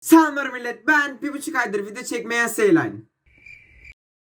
Selamlar millet ben bir buçuk aydır video çekmeyen Seyline.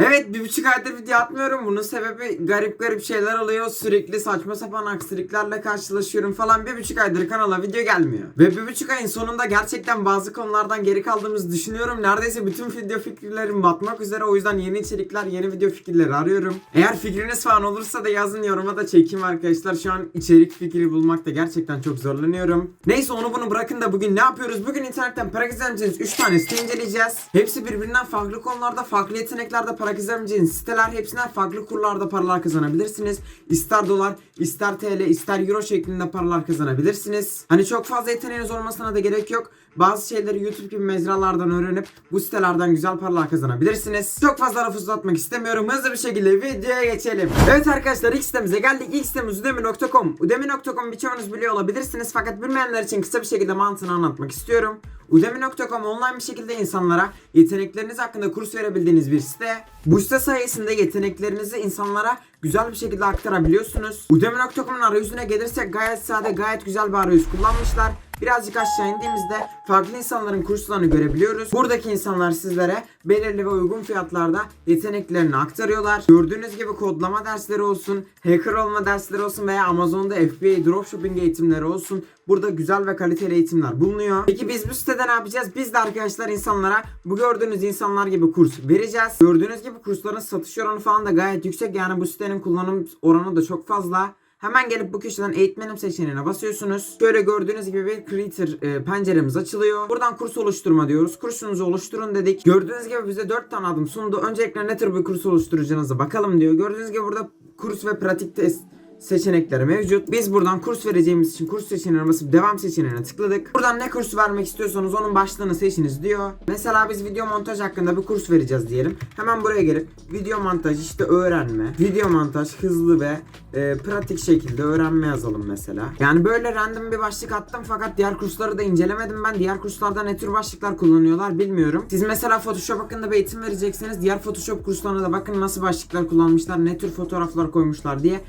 Evet bir buçuk aydır video atmıyorum. Bunun sebebi garip garip şeyler oluyor. Sürekli saçma sapan aksiliklerle karşılaşıyorum falan. Bir buçuk aydır kanala video gelmiyor. Ve bir buçuk ayın sonunda gerçekten bazı konulardan geri kaldığımızı düşünüyorum. Neredeyse bütün video fikirlerim batmak üzere. O yüzden yeni içerikler, yeni video fikirleri arıyorum. Eğer fikriniz falan olursa da yazın yoruma da çekeyim arkadaşlar. Şu an içerik fikri bulmakta gerçekten çok zorlanıyorum. Neyse onu bunu bırakın da bugün ne yapıyoruz? Bugün internetten para kazanacağınız 3 tane site inceleyeceğiz. Hepsi birbirinden farklı konularda, farklı yeteneklerde para kazanabileceğiniz siteler. Hepsinden farklı kurlarda paralar kazanabilirsiniz. İster dolar, ister TL, ister euro şeklinde paralar kazanabilirsiniz. Hani çok fazla yeteneğiniz olmasına da gerek yok. Bazı şeyleri YouTube gibi mecralardan öğrenip bu sitelerden güzel paralar kazanabilirsiniz. Çok fazla laf uzatmak istemiyorum. Hızlı bir şekilde videoya geçelim. Evet arkadaşlar ilk sitemize geldik. İlk sitemiz udemy.com. Udemy.com birçoğunuz biliyor olabilirsiniz fakat bilmeyenler için kısa bir şekilde mantığını anlatmak istiyorum. Udemy.com online bir şekilde insanlara yetenekleriniz hakkında kurs verebildiğiniz bir site. Bu site sayesinde yeteneklerinizi insanlara güzel bir şekilde aktarabiliyorsunuz. Udemy.com'un arayüzüne gelirsek gayet sade, gayet güzel bir arayüz kullanmışlar. Birazcık aşağı indiğimizde farklı insanların kurslarını görebiliyoruz. Buradaki insanlar sizlere belirli ve uygun fiyatlarda yeteneklerini aktarıyorlar. Gördüğünüz gibi kodlama dersleri olsun, hacker olma dersleri olsun veya Amazon'da FBA dropshipping eğitimleri olsun. Burada güzel ve kaliteli eğitimler bulunuyor. Peki biz bu sitede ne yapacağız? Biz de arkadaşlar insanlara bu gördüğünüz insanlar gibi kurs vereceğiz. Gördüğünüz gibi kursların satış oranı falan da gayet yüksek. Yani bu sitenin kullanım oranı da çok fazla. Hemen gelip bu köşeden eğitmenim seçeneğine basıyorsunuz. Böyle gördüğünüz gibi bir creator e, penceremiz açılıyor. Buradan kurs oluşturma diyoruz. Kursunuzu oluşturun dedik. Gördüğünüz gibi bize 4 tane adım sundu. Öncelikle ne tür bir kurs oluşturacağınıza bakalım diyor. Gördüğünüz gibi burada kurs ve pratik test seçenekleri mevcut. Biz buradan kurs vereceğimiz için kurs seçeneğine basıp devam seçeneğine tıkladık. Buradan ne kursu vermek istiyorsanız onun başlığını seçiniz diyor. Mesela biz video montaj hakkında bir kurs vereceğiz diyelim. Hemen buraya gelip video montaj işte öğrenme, video montaj hızlı ve e, pratik şekilde öğrenme yazalım mesela. Yani böyle random bir başlık attım fakat diğer kursları da incelemedim ben. Diğer kurslarda ne tür başlıklar kullanıyorlar bilmiyorum. Siz mesela Photoshop hakkında bir eğitim verecekseniz diğer Photoshop kurslarına da bakın nasıl başlıklar kullanmışlar, ne tür fotoğraflar koymuşlar diye.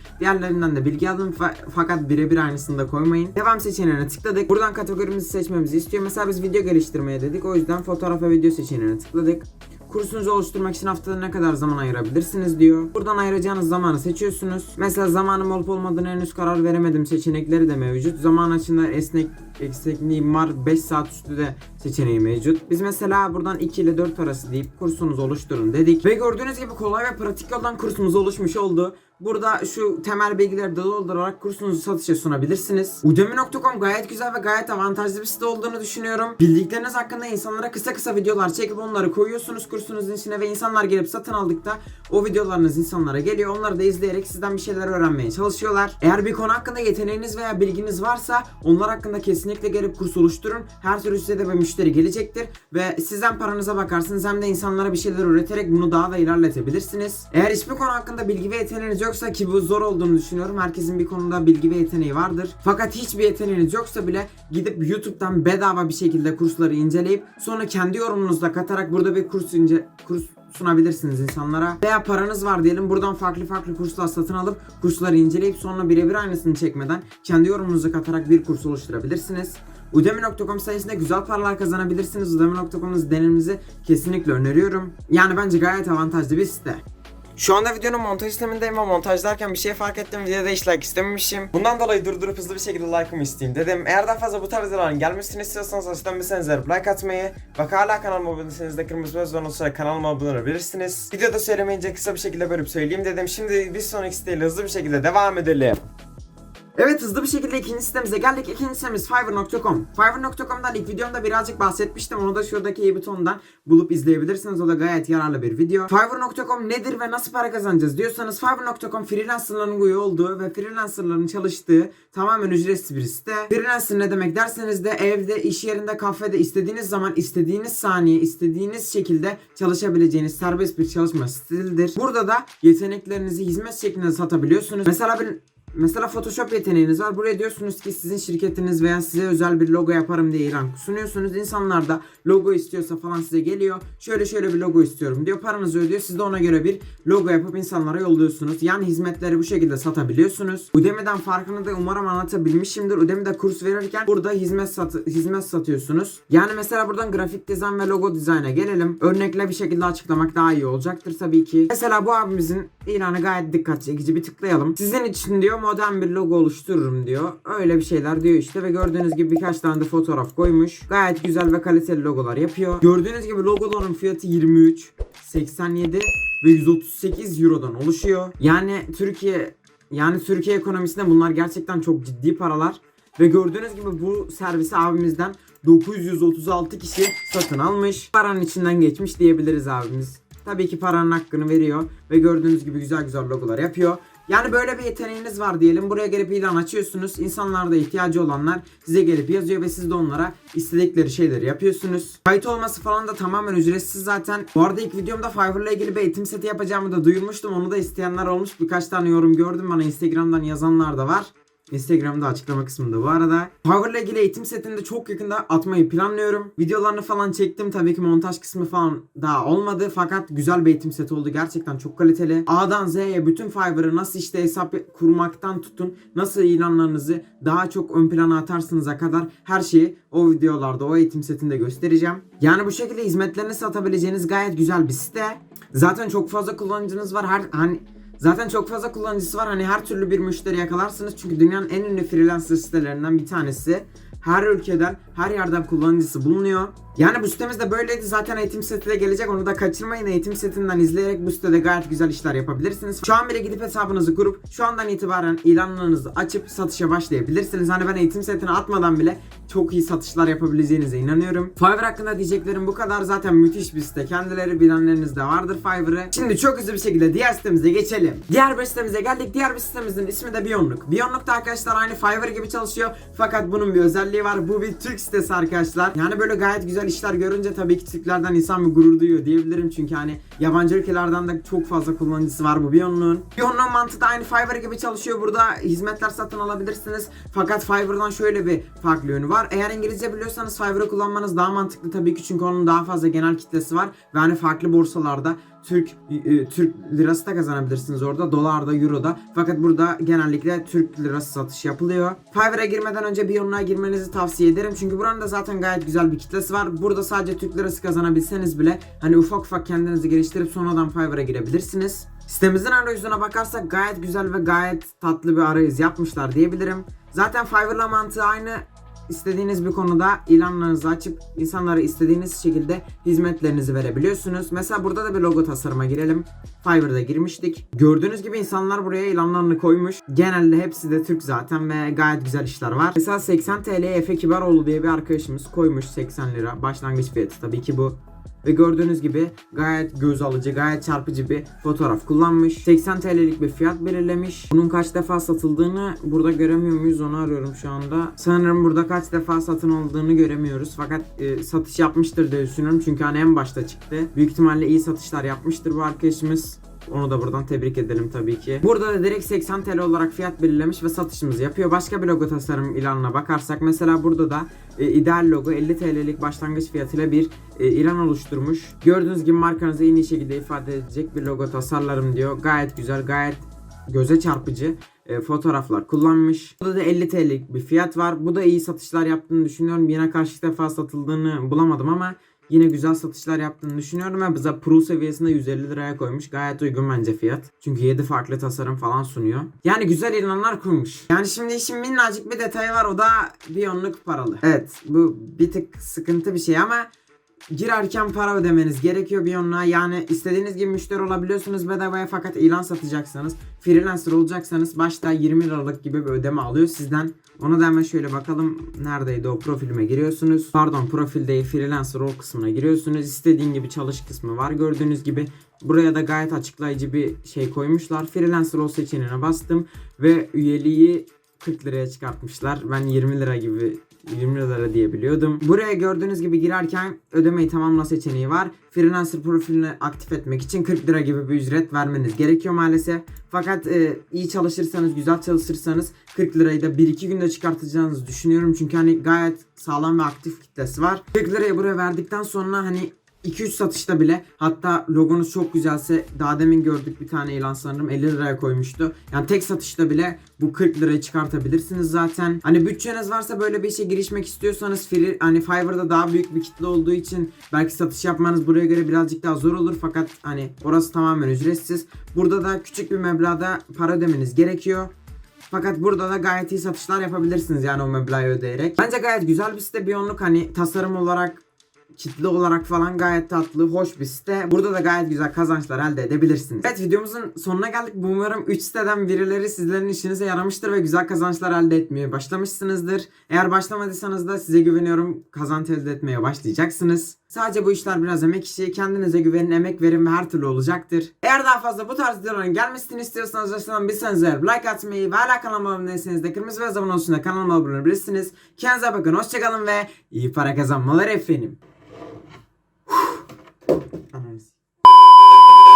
Diğerlerinden de bilgi alın fa- fakat birebir aynısını da koymayın. Devam seçeneğine tıkladık. Buradan kategorimizi seçmemizi istiyor. Mesela biz video geliştirmeye dedik. O yüzden fotoğraf ve video seçeneğine tıkladık. Kursunuzu oluşturmak için haftada ne kadar zaman ayırabilirsiniz diyor. Buradan ayıracağınız zamanı seçiyorsunuz. Mesela zamanım olup olmadığını henüz karar veremedim seçenekleri de mevcut. Zaman açısından esnek eksikliğim var. 5 saat üstü de seçeneği mevcut. Biz mesela buradan 2 ile 4 arası deyip kursunuzu oluşturun dedik. Ve gördüğünüz gibi kolay ve pratik yoldan kursumuz oluşmuş oldu. Burada şu temel bilgileri doldurarak kursunuzu satışa sunabilirsiniz. Udemy.com gayet güzel ve gayet avantajlı bir site olduğunu düşünüyorum. Bildikleriniz hakkında insanlara kısa kısa videolar çekip onları koyuyorsunuz kursunuzun içine ve insanlar gelip satın aldıkta o videolarınız insanlara geliyor. Onları da izleyerek sizden bir şeyler öğrenmeye çalışıyorlar. Eğer bir konu hakkında yeteneğiniz veya bilginiz varsa onlar hakkında kesinlikle gelip kurs oluşturun. Her türlü size de bir müşteri gelecektir ve sizden paranıza bakarsınız hem de insanlara bir şeyler üreterek bunu daha da ilerletebilirsiniz. Eğer hiçbir konu hakkında bilgi ve yeteneğiniz yoksa ki bu zor olduğunu düşünüyorum. Herkesin bir konuda bilgi ve yeteneği vardır. Fakat hiçbir yeteneğiniz yoksa bile gidip YouTube'dan bedava bir şekilde kursları inceleyip sonra kendi yorumunuzla katarak burada bir kurs ince kurs sunabilirsiniz insanlara. Veya paranız var diyelim buradan farklı farklı kurslar satın alıp kursları inceleyip sonra birebir aynısını çekmeden kendi yorumunuzu katarak bir kurs oluşturabilirsiniz. Udemy.com sayesinde güzel paralar kazanabilirsiniz. Udemy.com'un denemenizi kesinlikle öneriyorum. Yani bence gayet avantajlı bir site. Şu anda videonun montaj işlemindeyim ve montajlarken bir şey fark ettim. Videoda hiç like istememişim. Bundan dolayı durdurup hızlı bir şekilde like'ımı isteyeyim dedim. Eğer daha fazla bu tarz videoların gelmesini istiyorsanız aşağıdan bir senize like atmayı ve hala kanalıma abone değilseniz de kırmızı bez basarak kanalıma abone olabilirsiniz. Videoda söylemeyince kısa bir şekilde bölüp söyleyeyim dedim. Şimdi bir sonraki siteyle hızlı bir şekilde devam edelim. Evet hızlı bir şekilde ikinci sitemize geldik. İkinci sitemiz Fiverr.com. Fiverr.com'dan ilk videomda birazcık bahsetmiştim. Onu da şuradaki i butonundan bulup izleyebilirsiniz. O da gayet yararlı bir video. Fiverr.com nedir ve nasıl para kazanacağız diyorsanız Fiverr.com freelancerların üye olduğu ve freelancerların çalıştığı tamamen ücretsiz bir site. Freelancer ne demek derseniz de evde, iş yerinde, kafede istediğiniz zaman, istediğiniz saniye, istediğiniz şekilde çalışabileceğiniz serbest bir çalışma stilidir. Burada da yeteneklerinizi hizmet şeklinde satabiliyorsunuz. Mesela bir Mesela Photoshop yeteneğiniz var. Buraya diyorsunuz ki sizin şirketiniz veya size özel bir logo yaparım diye ilan sunuyorsunuz. İnsanlar da logo istiyorsa falan size geliyor. Şöyle şöyle bir logo istiyorum diyor. Paranızı ödüyor. Siz de ona göre bir logo yapıp insanlara yolluyorsunuz. Yani hizmetleri bu şekilde satabiliyorsunuz. Udemy'den farkını da umarım anlatabilmişimdir. Udemy'de kurs verirken burada hizmet sat hizmet satıyorsunuz. Yani mesela buradan grafik dizayn ve logo dizayna gelelim. Örnekle bir şekilde açıklamak daha iyi olacaktır tabii ki. Mesela bu abimizin ilanı gayet dikkat çekici. Bir tıklayalım. Sizin için diyor modern bir logo oluştururum diyor. Öyle bir şeyler diyor işte ve gördüğünüz gibi birkaç tane de fotoğraf koymuş. Gayet güzel ve kaliteli logolar yapıyor. Gördüğünüz gibi logoların fiyatı 23, 87 ve 138 Euro'dan oluşuyor. Yani Türkiye yani Türkiye ekonomisinde bunlar gerçekten çok ciddi paralar. Ve gördüğünüz gibi bu servisi abimizden 936 kişi satın almış. Paranın içinden geçmiş diyebiliriz abimiz. Tabii ki paranın hakkını veriyor ve gördüğünüz gibi güzel güzel logolar yapıyor. Yani böyle bir yeteneğiniz var diyelim. Buraya gelip ilan açıyorsunuz. İnsanlarda ihtiyacı olanlar size gelip yazıyor ve siz de onlara istedikleri şeyleri yapıyorsunuz. Kayıt olması falan da tamamen ücretsiz zaten. Bu arada ilk videomda Fiverr'la ilgili bir eğitim seti yapacağımı da duyurmuştum. Onu da isteyenler olmuş. Birkaç tane yorum gördüm. Bana Instagram'dan yazanlar da var. Instagram'da açıklama kısmında bu arada. Power'la ilgili eğitim setini de çok yakında atmayı planlıyorum. Videolarını falan çektim. Tabii ki montaj kısmı falan daha olmadı. Fakat güzel bir eğitim seti oldu. Gerçekten çok kaliteli. A'dan Z'ye bütün Fiverr'ı nasıl işte hesap kurmaktan tutun. Nasıl ilanlarınızı daha çok ön plana atarsınıza kadar her şeyi o videolarda o eğitim setinde göstereceğim. Yani bu şekilde hizmetlerini satabileceğiniz gayet güzel bir site. Zaten çok fazla kullanıcınız var. Her hani Zaten çok fazla kullanıcısı var. Hani her türlü bir müşteri yakalarsınız. Çünkü dünyanın en ünlü freelancer sitelerinden bir tanesi. Her ülkeden, her yerden kullanıcısı bulunuyor. Yani bu sitemiz de böyleydi. Zaten eğitim seti de gelecek. Onu da kaçırmayın. Eğitim setinden izleyerek bu sitede gayet güzel işler yapabilirsiniz. Şu an bile gidip hesabınızı kurup şu andan itibaren ilanlarınızı açıp satışa başlayabilirsiniz. Hani ben eğitim setini atmadan bile çok iyi satışlar yapabileceğinize inanıyorum. Fiverr hakkında diyeceklerim bu kadar. Zaten müthiş bir site. Kendileri bilenleriniz de vardır Fiverr'ı. Şimdi çok hızlı bir şekilde diğer sitemize geçelim. Diğer bir sitemize geldik. Diğer bir sitemizin ismi de Biyonluk. Biyonluk da arkadaşlar aynı Fiverr gibi çalışıyor. Fakat bunun bir özelliği var. Bu bir Türk sitesi arkadaşlar. Yani böyle gayet güzel işler görünce tabii ki Türklerden insan bir gurur duyuyor diyebilirim. Çünkü hani yabancı ülkelerden de çok fazla kullanıcısı var bu Biyonluk'un. Biyonluk'un mantığı da aynı Fiverr gibi çalışıyor. Burada hizmetler satın alabilirsiniz. Fakat Fiverr'dan şöyle bir farklı yönü var. Eğer İngilizce biliyorsanız Fiverr'ı kullanmanız daha mantıklı tabii ki çünkü onun daha fazla genel kitlesi var ve hani farklı borsalarda Türk e, Türk lirası da kazanabilirsiniz orada. Dolar da, euro da. Fakat burada genellikle Türk lirası satış yapılıyor. Fiverr'a girmeden önce bir yoluna girmenizi tavsiye ederim. Çünkü buranın da zaten gayet güzel bir kitlesi var. Burada sadece Türk lirası kazanabilseniz bile hani ufak ufak kendinizi geliştirip sonradan Fiverr'a girebilirsiniz. Sitemizin arayüzüne bakarsak gayet güzel ve gayet tatlı bir arayüz yapmışlar diyebilirim. Zaten Fiverr'la mantığı aynı istediğiniz bir konuda ilanlarınızı açıp insanlara istediğiniz şekilde hizmetlerinizi verebiliyorsunuz. Mesela burada da bir logo tasarıma girelim. Fiverr'da girmiştik. Gördüğünüz gibi insanlar buraya ilanlarını koymuş. Genelde hepsi de Türk zaten ve gayet güzel işler var. Mesela 80 TL Efe Kibaroğlu diye bir arkadaşımız koymuş 80 lira. Başlangıç fiyatı tabii ki bu. Ve gördüğünüz gibi gayet göz alıcı, gayet çarpıcı bir fotoğraf kullanmış. 80 TL'lik bir fiyat belirlemiş. Bunun kaç defa satıldığını burada göremiyor muyuz onu arıyorum şu anda. Sanırım burada kaç defa satın aldığını göremiyoruz. Fakat e, satış yapmıştır diye düşünüyorum. Çünkü hani en başta çıktı. Büyük ihtimalle iyi satışlar yapmıştır bu arkadaşımız. Onu da buradan tebrik edelim tabii ki. Burada da direkt 80 TL olarak fiyat belirlemiş ve satışımızı yapıyor. Başka bir logo tasarım ilanına bakarsak mesela burada da e, ideal logo 50 TL'lik başlangıç fiyatıyla bir e, ilan oluşturmuş. Gördüğünüz gibi markanızı en iyi şekilde ifade edecek bir logo tasarlarım diyor. Gayet güzel, gayet göze çarpıcı e, fotoğraflar kullanmış. Burada da 50 TL'lik bir fiyat var. Bu da iyi satışlar yaptığını düşünüyorum. Yine kaç defa satıldığını bulamadım ama yine güzel satışlar yaptığını düşünüyorum ve bize Pro seviyesinde 150 liraya koymuş. Gayet uygun bence fiyat. Çünkü 7 farklı tasarım falan sunuyor. Yani güzel ilanlar kurmuş. Yani şimdi işin minnacık bir detayı var o da bir onluk paralı. Evet bu bir tık sıkıntı bir şey ama girerken para ödemeniz gerekiyor bir onluğa. Yani istediğiniz gibi müşteri olabiliyorsunuz bedavaya fakat ilan satacaksanız freelancer olacaksanız başta 20 liralık gibi bir ödeme alıyor sizden. Ona da hemen şöyle bakalım. Neredeydi o profilime giriyorsunuz. Pardon profil değil freelancer rol kısmına giriyorsunuz. İstediğin gibi çalış kısmı var. Gördüğünüz gibi buraya da gayet açıklayıcı bir şey koymuşlar. Freelancer rol seçeneğine bastım ve üyeliği 40 liraya çıkartmışlar. Ben 20 lira gibi 20 lira diye biliyordum. Buraya gördüğünüz gibi girerken ödemeyi tamamla seçeneği var. Freelancer profilini aktif etmek için 40 lira gibi bir ücret vermeniz gerekiyor maalesef. Fakat e, iyi çalışırsanız, güzel çalışırsanız 40 lirayı da 1-2 günde çıkartacağınızı düşünüyorum. Çünkü hani gayet sağlam ve aktif kitlesi var. 40 lirayı buraya verdikten sonra hani 2-3 satışta bile hatta logonuz çok güzelse daha demin gördük bir tane ilan sanırım 50 liraya koymuştu. Yani tek satışta bile bu 40 lirayı çıkartabilirsiniz zaten. Hani bütçeniz varsa böyle bir işe girişmek istiyorsanız free, hani Fiverr'da daha büyük bir kitle olduğu için belki satış yapmanız buraya göre birazcık daha zor olur fakat hani orası tamamen ücretsiz. Burada da küçük bir meblağda para ödemeniz gerekiyor. Fakat burada da gayet iyi satışlar yapabilirsiniz yani o meblağı ödeyerek. Bence gayet güzel bir site Biyonluk hani tasarım olarak kitle olarak falan gayet tatlı, hoş bir site. Burada da gayet güzel kazançlar elde edebilirsiniz. Evet videomuzun sonuna geldik. Umarım 3 siteden birileri sizlerin işinize yaramıştır ve güzel kazançlar elde etmeye başlamışsınızdır. Eğer başlamadıysanız da size güveniyorum kazanç elde etmeye başlayacaksınız. Sadece bu işler biraz emek işi. Kendinize güvenin, emek verin ve her türlü olacaktır. Eğer daha fazla bu tarz videoların gelmesini istiyorsanız aşağıdan bilseniz eğer like atmayı ve hala kanalıma abone değilseniz de kırmızı ve zaman olsun da kanalıma abone olabilirsiniz. Kendinize bakın, hoşçakalın ve iyi para kazanmalar efendim.